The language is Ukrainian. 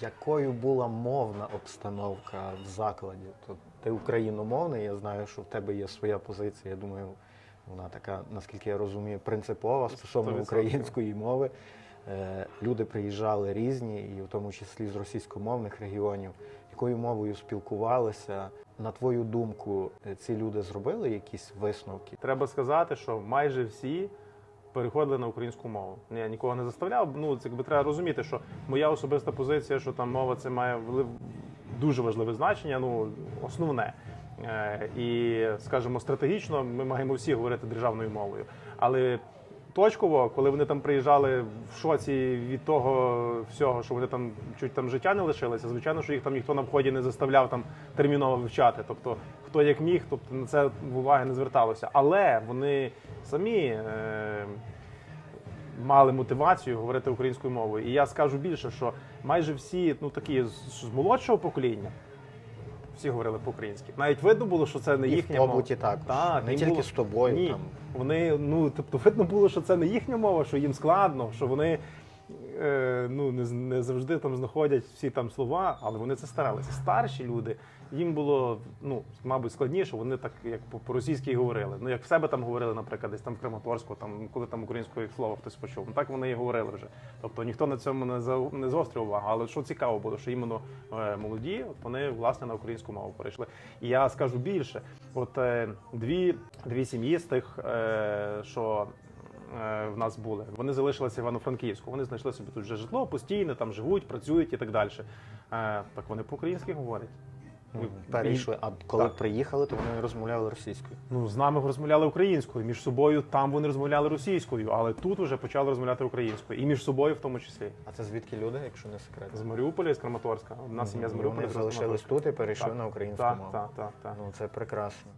Якою була мовна обстановка в закладі? То ти україномовний, я знаю, що в тебе є своя позиція. Я думаю, вона така, наскільки я розумію, принципова стосовно 100%. української мови. Е, Люди приїжджали різні, і в тому числі з російськомовних регіонів. Якою мовою спілкувалися? На твою думку, е, ці люди зробили якісь висновки? Треба сказати, що майже всі переходили на українську мову. Я нікого не заставляв. Ну, це якби треба розуміти, що моя особиста позиція, що там мова це має вли- дуже важливе значення, ну основне. Е, І, скажімо, стратегічно ми маємо всі говорити державною мовою. Але точково, коли вони там приїжджали в шоці від того всього, що вони там чуть там життя не лишилося, звичайно, що їх там ніхто на вході не заставляв там терміново вивчати. Тобто, хто як міг, тобто на це уваги не зверталося. Але вони самі. Е- Мали мотивацію говорити українською мовою, і я скажу більше, що майже всі, ну такі з, з молодшого покоління, всі говорили по-українськи. Навіть видно було, що це не І в їхня мова. побуті також. Так, Не тільки було- з тобою, Ні, там. вони, ну тобто, видно було, що це не їхня мова, що їм складно, що вони ну не, не завжди там знаходять всі там слова, але вони це старалися. Старші люди їм було ну мабуть складніше. Вони так як по- по-російськи говорили. Ну як в себе там говорили, наприклад, десь там в Краматорську, там коли там українською слово хтось почув. Ну так вони і говорили вже. Тобто ніхто на цьому не за не зострив увагу. Але що цікаво було, що іменно е, молоді, вони власне на українську мову перейшли. І я скажу більше: от е, дві, дві сім'ї з тих, е, що. Е, В нас були. Вони залишилися в Івано-Франківську. Вони знайшли собі тут вже житло, постійно там живуть, працюють і так далі. Е, так вони по-українськи говорять. Перейшли, а коли Так. приїхали, то вони розмовляли російською. Ну, з нами розмовляли українською, між собою там вони розмовляли російською, але тут вже почали розмовляти українською. І між собою в тому числі. А це звідки люди, якщо не секрет? З Маріуполя з Краматорська. Одна сім'я з Маріуполя. Вони залишились тут і перейшли Так, на українську Так, мову. так, так, так. Ну це прекрасно.